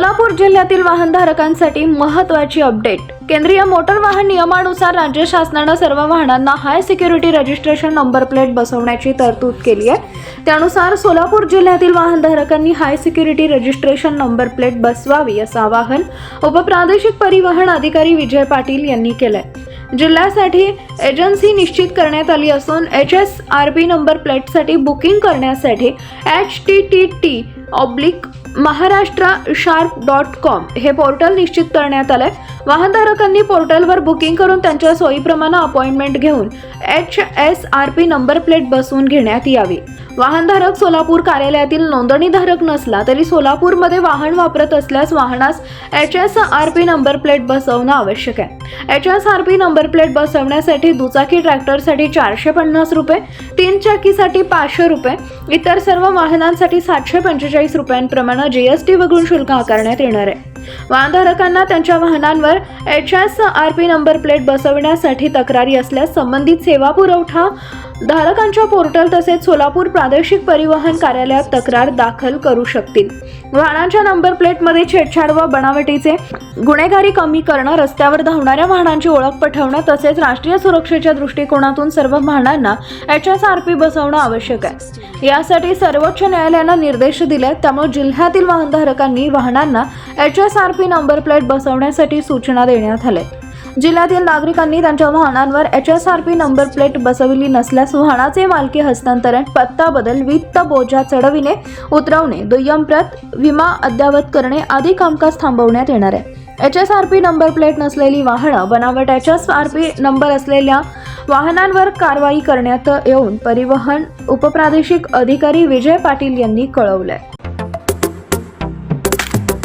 सोलापूर जिल्ह्यातील वाहनधारकांसाठी महत्त्वाची अपडेट. केंद्रीय मोटर वाहन नियमानुसार राज्य शासनानं सर्व वाहनांना high security registration number plate बसवण्याची तरतूद केली आहे. त्यानुसार सोलापूर जिल्ह्यातील वाहनधारकांनी high security registration number plate बसवावी असं आवाहन उपप्रादेशिक परिवहन अधिकारी विजय पाटील यांनी केलंय. जिल्ह्यासाठी एजन्सी निश्चित करण्यात आली असून H S R B number प्लेटसाठी बुकिंग करण्यासाठी H T T T oblique Maharashtra sharp dot com हे पोर्टल निश्चित करण्यात आलंय. वाहनधारकांनी पोर्टलवर बुकिंग करून त्यांच्या सोयीप्रमाणे अपॉइंटमेंट घेऊन H S R P number plate बसवून घेण्यात यावी. वाहनधारक सोलापूर कार्यालयातील नोंदणीधारक नसला तरी सोलापूरमध्ये वाहन वापरत असल्यास वाहनास H S R P number plate बसवणं आवश्यक आहे. H S R P number plate बसवण्यासाठी दुचाकी ट्रॅक्टरसाठी चारशे पन्नास रुपये तीन चाकीसाठी पाचशे रुपये इतर सर्व वाहनांसाठी सातशे पंचेचाळीस रुपयांप्रमाणे जीएसटी वगळून शुल्क आकारण्यात येणार आहे. वाहनधारकांना त्यांच्या वाहनांवर H S R P number plate बसवण्यासाठी तक्रारी असल्यास संबंधित सेवा पुरवठा धारकांच्या पोर्टल तसेच सोलापूर प्रादेशिक परिवहन कार्यालयात तक्रार दाखल करू शकतील. वाहनांच्या नंबर प्लेटमध्ये छेडछाड व बनावटीचे गुन्हेगारी कमी करणं रस्त्यावर धावणाऱ्या वाहनांची ओळख पठवणं तसेच राष्ट्रीय सुरक्षेच्या दृष्टिकोनातून सर्व वाहनांना एच एस आर पी बसवणं आवश्यक आहे. यासाठी सर्वोच्च न्यायालयानं निर्देश दिले त्यामुळे जिल्ह्यातील वाहनधारकांनी वाहनांना H S R P number plate बसवण्यासाठी सूचना देण्यात आल्या. जिल्ह्यातील नागरिकांनी त्यांच्या वाहनांवर H S R P number plate बसविली नसल्यास वाहनाचे मालकी हस्तांतरण पत्ता बदल वित्त बोजा चढविणे उतरवणे दुय्यम प्रत विमा अद्ययावत करणे आदी कामकाज थांबवण्यात येणार आहे. H S R P number plate नसलेली वाहनं बनावट H S R P number असलेल्या वाहनांवर कारवाई करण्यात येऊन परिवहन उपप्रादेशिक अधिकारी विजय पाटील यांनी कळवलंय.